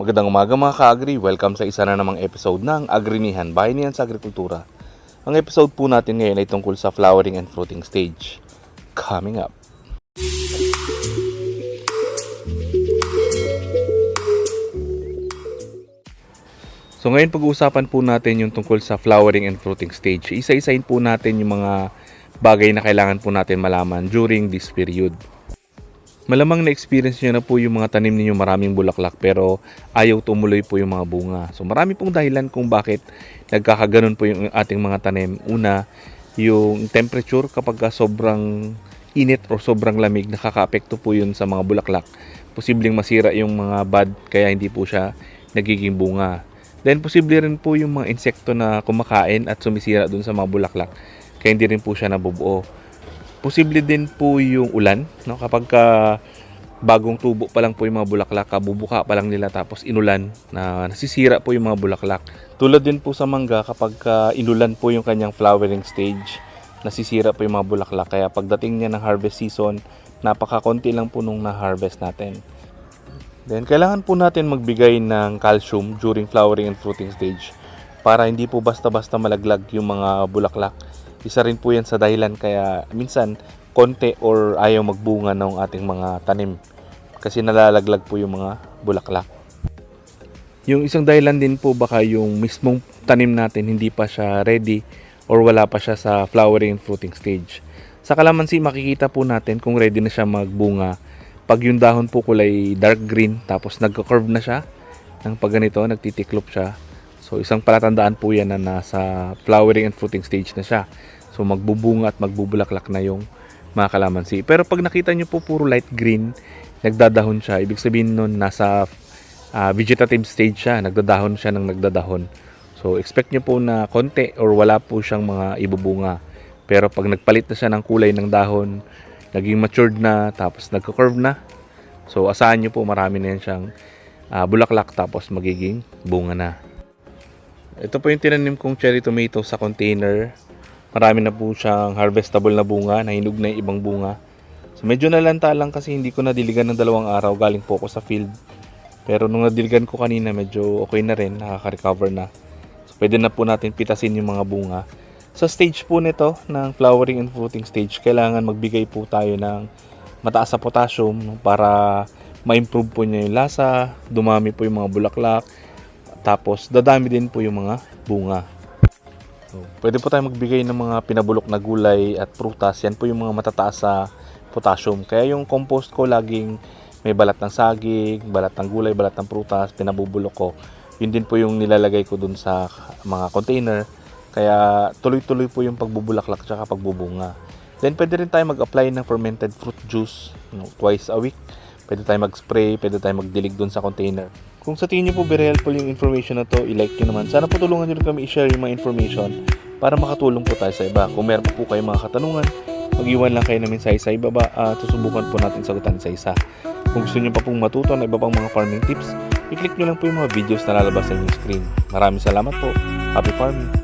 Magandang umaga mga ka-agri. Welcome sa isa na namang episode ng Agrinihan, Bayanihan sa Agrikultura. Ang episode po natin ngayon ay tungkol sa flowering and fruiting stage. Coming up. So ngayon pag-uusapan po natin yung tungkol sa flowering and fruiting stage. Isa-isain po natin yung mga bagay na kailangan po natin malaman during this period. Malamang na-experience nyo na po yung mga tanim ninyo maraming bulaklak pero ayaw tumuloy po yung mga bunga. So marami pong dahilan kung bakit nagkakaganon po yung ating mga tanim. Una, yung temperature kapag ka sobrang init o sobrang lamig, nakaka-apekto po yun sa mga bulaklak. Posibleng masira yung mga bud kaya hindi po siya nagiging bunga. Then posible rin po yung mga insekto na kumakain at sumisira dun sa mga bulaklak kaya hindi rin po siya nabubuo posible din po yung ulan no? Kapag ka bagong tubo pa lang po yung mga bulaklak kabubuka pa lang nila tapos inulan na nasisira po yung mga bulaklak. Tulad din po sa mangga kapag ka inulan po yung kanyang flowering stage nasisira po yung mga bulaklak. Kaya pagdating niya ng harvest season napakakonti lang po nung na-harvest natin. Then, kailangan po natin magbigay ng calcium during flowering and fruiting stage para hindi po basta-basta malaglag yung mga bulaklak. Isa rin po yan sa dahilan kaya minsan konti or ayaw magbunga ng ating mga tanim kasi nalalaglag po yung mga bulaklak. Yung isang dahilan din po baka yung mismong tanim natin hindi pa siya ready or wala pa siya sa flowering and fruiting stage. Sa kalamansi makikita po natin kung ready na siya magbunga pag yung dahon po kulay dark green tapos nagka-curve na siya ng pag ganito, nagtitiklop siya. So isang palatandaan po yan na nasa flowering and fruiting stage na siya. So magbubunga at magbubulaklak na yung mga kalamansi. Pero pag nakita nyo po puro light green, nagdadahon siya. Ibig sabihin nun nasa ah, vegetative stage siya. Nagdadahon siya ng nagdadahon. So expect nyo po na konti or wala po siyang mga ibubunga. Pero pag nagpalit na siya ng kulay ng dahon, naging matured na, tapos nagka-curve na. So asahan nyo po marami na yan siyang ah, bulaklak tapos magiging bunga na. Ito po yung tinanim kong cherry tomato sa container. Marami na po siyang harvestable na bunga, nahinog na yung ibang bunga. So medyo nalanta lang kasi hindi ko nadiligan ng dalawang araw, galing po ako sa field. Pero nung nadiligan ko kanina, medyo okay na rin, nakaka-recover na. So pwede na po natin pitasin yung mga bunga. Sa stage po nito ng flowering and fruiting stage, kailangan magbigay po tayo ng mataas sa potassium para ma-improve po niya yung lasa, dumami po yung mga bulaklak, tapos dadami din po yung mga bunga. So, pwede po tayo magbigay ng mga pinabulok na gulay at prutas. Yan po yung mga matataas sa potassium. Kaya yung compost ko laging may balat ng saging, balat ng gulay, balat ng prutas, pinabubulok ko. Yun din po yung nilalagay ko dun sa mga container. Kaya tuloy-tuloy po yung pagbubulaklak at pagbubunga. Then pwede rin tayo mag-apply ng fermented fruit juice no, twice a week. Pwede tayo mag-spray, pwede tayo magdilig dun sa container. Kung sa tingin nyo po very helpful yung information na to, i-like nyo naman. Sana po tulungan nyo kami i-share yung mga information para makatulong po tayo sa iba. Kung meron po kayo mga katanungan, mag-iwan lang kayo namin sa isa ibaba at susubukan po natin sagutan sa isa. Kung gusto nyo pa pong matuto ng iba pang mga farming tips, i-click nyo lang po yung mga videos na lalabas sa inyong screen. Maraming salamat po. Happy farming!